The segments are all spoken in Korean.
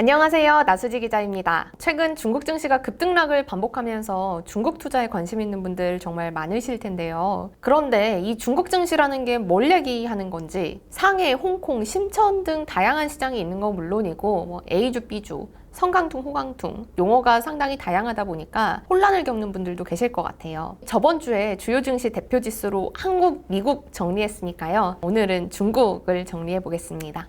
안녕하세요. 나수지 기자입니다. 최근 중국 증시가 급등락을 반복하면서 중국 투자에 관심 있는 분들 정말 많으실 텐데요. 그런데 이 중국 증시라는 게 뭘 얘기하는 건지 상해, 홍콩, 심천 등 다양한 시장이 있는 건 물론이고 뭐 A주, B주, 성강퉁, 호강퉁 용어가 상당히 다양하다 보니까 혼란을 겪는 분들도 계실 것 같아요. 저번 주에 주요 증시 대표 지수로 한국, 미국 정리했으니까요. 오늘은 중국을 정리해 보겠습니다.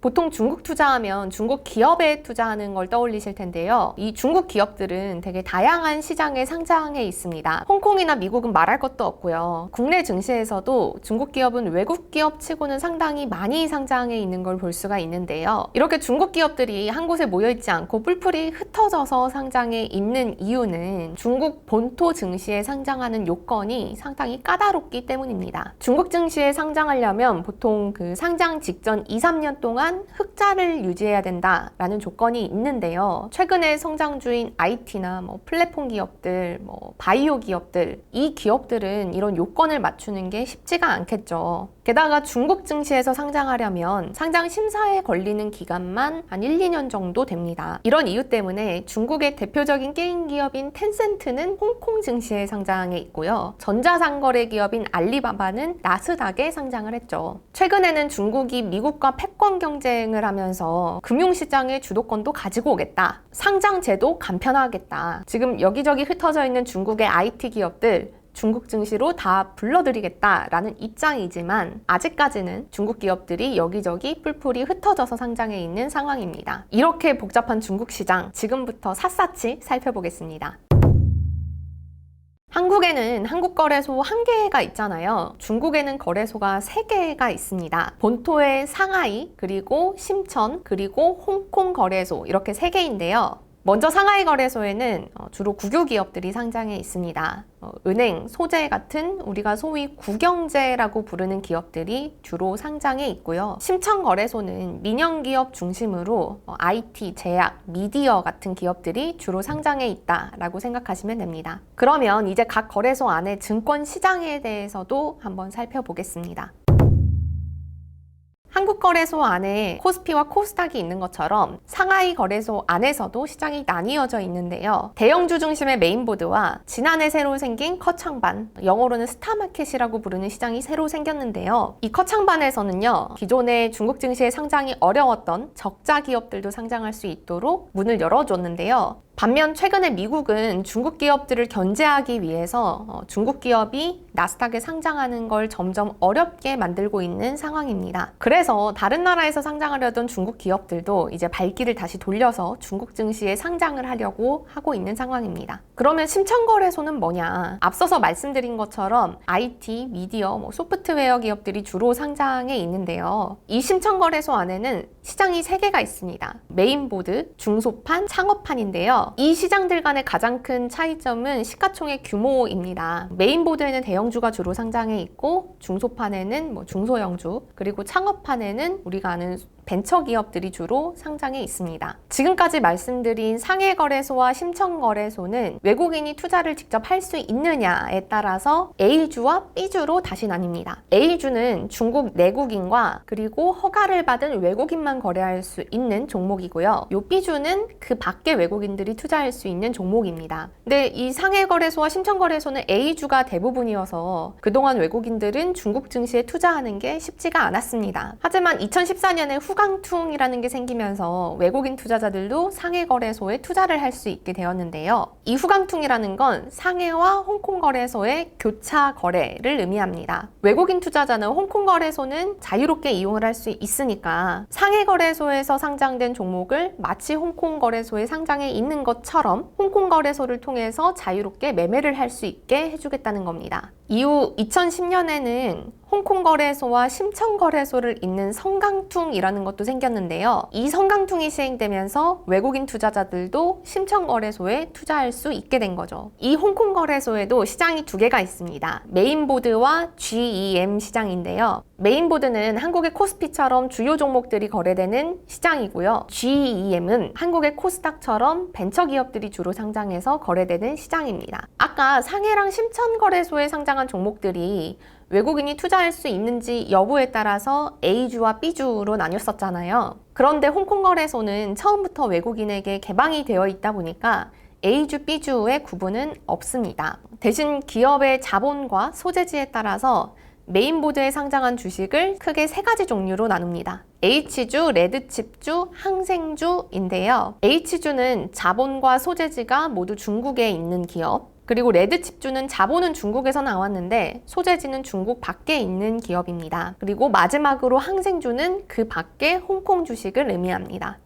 보통 중국 투자하면 중국 기업에 투자하는 걸 떠올리실 텐데요. 이 중국 기업들은 되게 다양한 시장에 상장해 있습니다. 홍콩이나 미국은 말할 것도 없고요. 국내 증시에서도 중국 기업은 외국 기업 치고는 상당히 많이 상장해 있는 걸 볼 수가 있는데요. 이렇게 중국 기업들이 한 곳에 모여 있지 않고 뿔뿔이 흩어져서 상장해 있는 이유는 중국 본토 증시에 상장하는 요건이 상당히 까다롭기 때문입니다. 중국 증시에 상장하려면 보통 그 상장 직전 2, 3년 동안 흑자를 유지해야 된다라는 조건이 있는데요. 최근에 성장주인 IT나 뭐 플랫폼 기업들, 뭐 바이오 기업들, 이 기업들은 이런 요건을 맞추는 게 쉽지가 않겠죠. 게다가 중국 증시에서 상장하려면 상장 심사에 걸리는 기간만 한 1, 2년 정도 됩니다. 이런 이유 때문에 중국의 대표적인 게임 기업인 텐센트는 홍콩 증시에 상장해 있고요. 전자상거래 기업인 알리바바는 나스닥에 상장을 했죠. 최근에는 중국이 미국과 패권 경쟁을 하면서 금융시장의 주도권도 가지고 오겠다. 상장 제도 간편화하겠다. 지금 여기저기 흩어져 있는 중국의 IT 기업들 중국 증시로 다 불러들이겠다라는 입장이지만 아직까지는 중국 기업들이 여기저기 뿔뿔이 흩어져서 상장해 있는 상황입니다. 이렇게 복잡한 중국 시장 지금부터 샅샅이 살펴보겠습니다. 한국에는 한국거래소 한 개가 있잖아요. 중국에는 거래소가 세 개가 있습니다. 본토의 상하이, 그리고 심천, 그리고 홍콩 거래소 이렇게 세 개인데요. 먼저 상하이 거래소에는 어, 주로 국유 기업들이 상장해 있습니다. 어, 은행, 소재 같은 우리가 소위 국영제라고 부르는 기업들이 주로 상장해 있고요. 심천 거래소는 민영 기업 중심으로 어, IT, 제약, 미디어 같은 기업들이 주로 상장해 있다라고 생각하시면 됩니다. 그러면 이제 각 거래소 안에 증권 시장에 대해서도 한번 살펴보겠습니다. 한국거래소 안에 코스피와 코스닥이 있는 것처럼 상하이 거래소 안에서도 시장이 나뉘어져 있는데요. 대형주 중심의 메인보드와 지난해 새로 생긴 커창반, 영어로는 스타마켓이라고 부르는 시장이 새로 생겼는데요. 이 커창반에서는요, 기존의 중국 증시의 상장이 어려웠던 적자 기업들도 상장할 수 있도록 문을 열어줬는데요. 반면 최근에 미국은 중국 기업들을 견제하기 위해서 어, 중국 기업이 나스닥에 상장하는 걸 점점 어렵게 만들고 있는 상황입니다. 그래서 다른 나라에서 상장하려던 중국 기업들도 이제 발길을 다시 돌려서 중국 증시에 상장을 하려고 하고 있는 상황입니다. 그러면 심천거래소는 뭐냐? 앞서서 말씀드린 것처럼 IT, 미디어, 뭐 소프트웨어 기업들이 주로 상장해 있는데요. 이 심천거래소 안에는 시장이 세 개가 있습니다. 메인보드, 중소판, 창업판인데요. 이 시장들 간의 가장 큰 차이점은 시가총액 규모입니다. 메인보드에는 대형주가 주로 상장해 있고 중소판에는 뭐 중소형주 그리고 창업판에는 우리가 아는 벤처 기업들이 주로 상장해 있습니다. 지금까지 말씀드린 상해 거래소와 심천 거래소는 외국인이 투자를 직접 할 수 있느냐에 따라서 A주와 B주로 다시 나뉩니다. A주는 중국 내국인과 그리고 허가를 받은 외국인만 거래할 수 있는 종목이고요. 요 B주는 그 밖에 외국인들이 투자할 수 있는 종목입니다. 근데 이 상해 거래소와 심천 거래소는 A주가 대부분이어서 그동안 외국인들은 중국 증시에 투자하는 게 쉽지가 않았습니다. 하지만 2014년에 후 후강퉁이라는 게 생기면서 외국인 투자자들도 상해 거래소에 투자를 할 수 있게 되었는데요. 이 후강퉁이라는 건 상해와 홍콩 거래소의 교차 거래를 의미합니다. 외국인 투자자는 홍콩 거래소는 자유롭게 이용을 할 수 있으니까 상해 거래소에서 상장된 종목을 마치 홍콩 거래소에 상장해 있는 것처럼 홍콩 거래소를 통해서 자유롭게 매매를 할 수 있게 해주겠다는 겁니다. 이후 2010년에는 홍콩 거래소와 심천 거래소를 잇는 성강퉁이라는 것도 생겼는데요. 이 성강퉁이 시행되면서 외국인 투자자들도 심천 거래소에 투자할 수 있게 된 거죠. 이 홍콩 거래소에도 시장이 두 개가 있습니다. 메인보드와 GEM 시장인데요. 메인보드는 한국의 코스피처럼 주요 종목들이 거래되는 시장이고요. GEM은 한국의 코스닥처럼 벤처 기업들이 주로 상장해서 거래되는 시장입니다. 아까 상해랑 심천 거래소에 상장한 종목들이 외국인이 투자할 수 있는지 여부에 따라서 A주와 B주로 나뉘었었잖아요. 그런데 홍콩 거래소는 처음부터 외국인에게 개방이 되어 있다 보니까 A주, B주의 구분은 없습니다. 대신 기업의 자본과 소재지에 따라서 메인보드에 상장한 주식을 크게 세 가지 종류로 나눕니다. H주, 레드칩주, 항생주인데요. H주는 자본과 소재지가 모두 중국에 있는 기업, 그리고 레드칩주는 자본은 중국에서 나왔는데 소재지는 중국 밖에 있는 기업입니다. 그리고 마지막으로 항생주는 그 밖에 홍콩 주식을 의미합니다.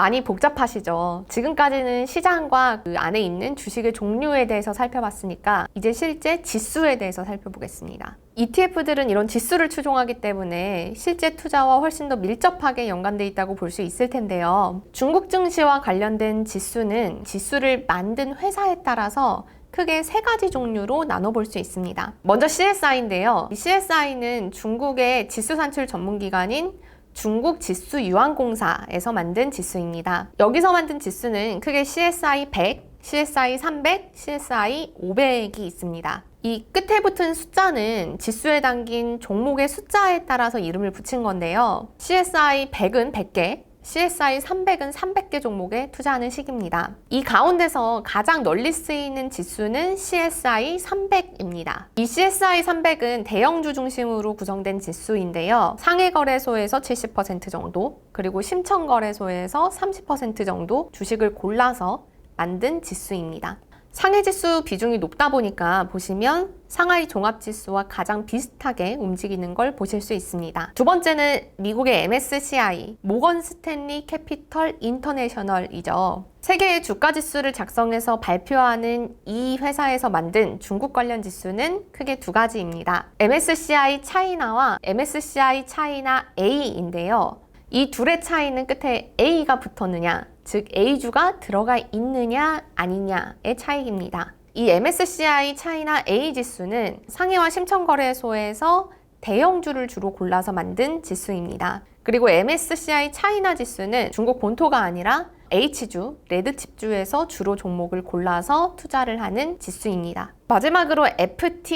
많이 복잡하시죠? 지금까지는 시장과 그 안에 있는 주식의 종류에 대해서 살펴봤으니까 이제 실제 지수에 대해서 살펴보겠습니다. ETF들은 이런 지수를 추종하기 때문에 실제 투자와 훨씬 더 밀접하게 연관돼 있다고 볼 수 있을 텐데요. 중국 증시와 관련된 지수는 지수를 만든 회사에 따라서 크게 세 가지 종류로 나눠볼 수 있습니다. 먼저 CSI인데요. 이 CSI는 중국의 지수 산출 전문 기관인 중국 지수 유한공사에서 만든 지수입니다. 여기서 만든 지수는 크게 CSI 100, CSI 300, CSI 500이 있습니다. 이 끝에 붙은 숫자는 지수에 담긴 종목의 숫자에 따라서 이름을 붙인 건데요. CSI 100은 100개, CSI 300은 300개 종목에 투자하는 시기입니다. 이 가운데서 가장 널리 쓰이는 지수는 CSI 300입니다. 이 CSI 300은 대형주 중심으로 구성된 지수인데요. 상해 거래소에서 70% 정도, 그리고 심천 거래소에서 30% 정도 주식을 골라서 만든 지수입니다. 상해 지수 비중이 높다 보니까 보시면 상하이 종합 지수와 가장 비슷하게 움직이는 걸 보실 수 있습니다. 두 번째는 미국의 MSCI, 모건 스탠리 캐피털 인터내셔널이죠. 세계의 주가 지수를 작성해서 발표하는 이 회사에서 만든 중국 관련 지수는 크게 두 가지입니다. MSCI 차이나와 MSCI 차이나 A인데요. 이 둘의 차이는 끝에 A가 붙었느냐, 즉 A주가 들어가 있느냐 아니냐의 차이입니다. 이 MSCI 차이나 A 지수는 상해와 심천거래소에서 대형주를 주로 골라서 만든 지수입니다. 그리고 MSCI 차이나 지수는 중국 본토가 아니라 H주, 레드칩주에서 주로 종목을 골라서 투자를 하는 지수입니다. 마지막으로 FTSE입니다.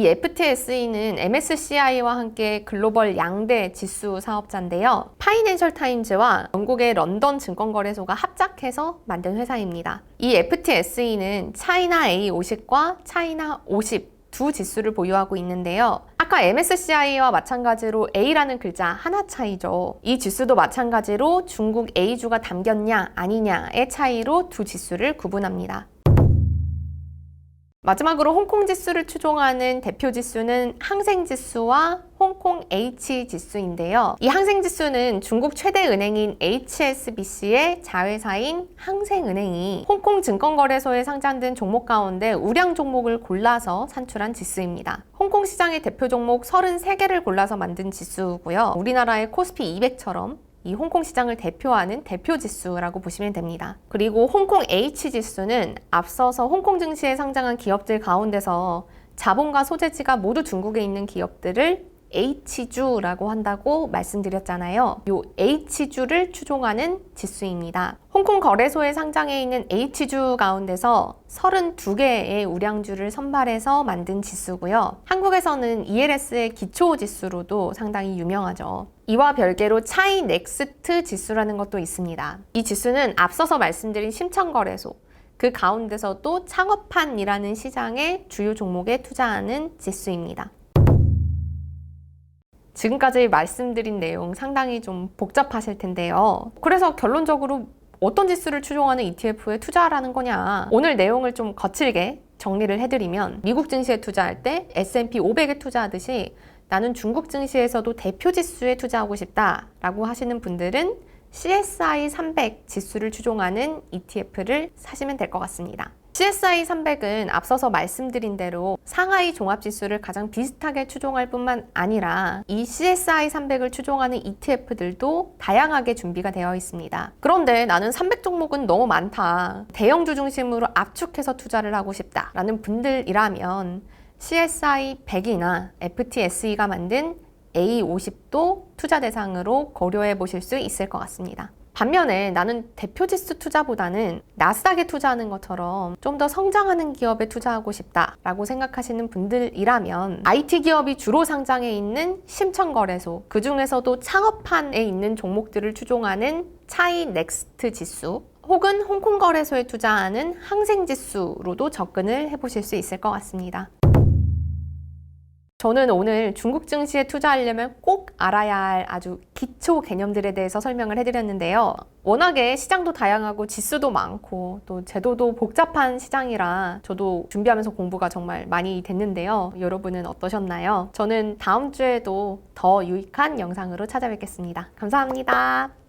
이 FTSE는 MSCI와 함께 글로벌 양대 지수 사업자인데요. 파이낸셜 타임즈와 영국의 런던 증권거래소가 합작해서 만든 회사입니다. 이 FTSE는 차이나 A50과 차이나 50두 지수를 보유하고 있는데요. 아까 MSCI와 마찬가지로 A라는 글자 하나 차이죠. 이 지수도 마찬가지로 중국 A주가 담겼냐 아니냐의 차이로 두 지수를 구분합니다. 마지막으로 홍콩 지수를 추종하는 대표 지수는 항생 지수와 홍콩 H 지수인데요. 이 항생 지수는 중국 최대 은행인 HSBC의 자회사인 항생은행이 홍콩 증권거래소에 상장된 종목 가운데 우량 종목을 골라서 산출한 지수입니다. 홍콩 시장의 대표 종목 33개를 골라서 만든 지수고요. 우리나라의 코스피 200처럼 이 홍콩 시장을 대표하는 대표 지수라고 보시면 됩니다. 그리고 홍콩 H 지수는 앞서서 홍콩 증시에 상장한 기업들 가운데서 자본과 소재지가 모두 중국에 있는 기업들을 H주라고 한다고 말씀드렸잖아요. 이 H주를 추종하는 지수입니다. 홍콩 거래소에 상장해 있는 H주 가운데서 32개의 우량주를 선발해서 만든 지수고요. 한국에서는 ELS의 기초 지수로도 상당히 유명하죠. 이와 별개로 차이 넥스트 지수라는 것도 있습니다. 이 지수는 앞서서 말씀드린 심천거래소, 그 가운데서도 창업한이라는 시장의 주요 종목에 투자하는 지수입니다. 지금까지 말씀드린 내용 상당히 좀 복잡하실 텐데요. 그래서 결론적으로 어떤 지수를 추종하는 ETF에 투자하라는 거냐. 오늘 내용을 좀 거칠게 정리를 해드리면 미국 증시에 투자할 때 S&P 500에 투자하듯이 나는 중국 증시에서도 대표 지수에 투자하고 싶다라고 하시는 분들은 CSI 300 지수를 추종하는 ETF를 사시면 될 것 같습니다. CSI 300은 앞서서 말씀드린 대로 상하이 종합지수를 가장 비슷하게 추종할 뿐만 아니라 이 CSI 300을 추종하는 ETF들도 다양하게 준비가 되어 있습니다. 그런데 나는 300 종목은 너무 많다. 대형주 중심으로 압축해서 투자를 하고 싶다 라는 분들이라면 CSI 100이나 FTSE가 만든 A50도 투자 대상으로 고려해 보실 수 있을 것 같습니다. 반면에 나는 대표 지수 투자보다는 나스닥에 투자하는 것처럼 좀 더 성장하는 기업에 투자하고 싶다라고 생각하시는 분들이라면 IT 기업이 주로 상장해 있는 심천거래소 그 중에서도 창업판에 있는 종목들을 추종하는 차이 넥스트 지수 혹은 홍콩 거래소에 투자하는 항생 지수로도 접근을 해보실 수 있을 것 같습니다. 저는 오늘 중국 증시에 투자하려면 꼭 알아야 할 아주 기초 개념들에 대해서 설명을 해드렸는데요. 워낙에 시장도 다양하고 지수도 많고 또 제도도 복잡한 시장이라 저도 준비하면서 공부가 정말 많이 됐는데요. 여러분은 어떠셨나요? 저는 다음 주에도 더 유익한 영상으로 찾아뵙겠습니다. 감사합니다.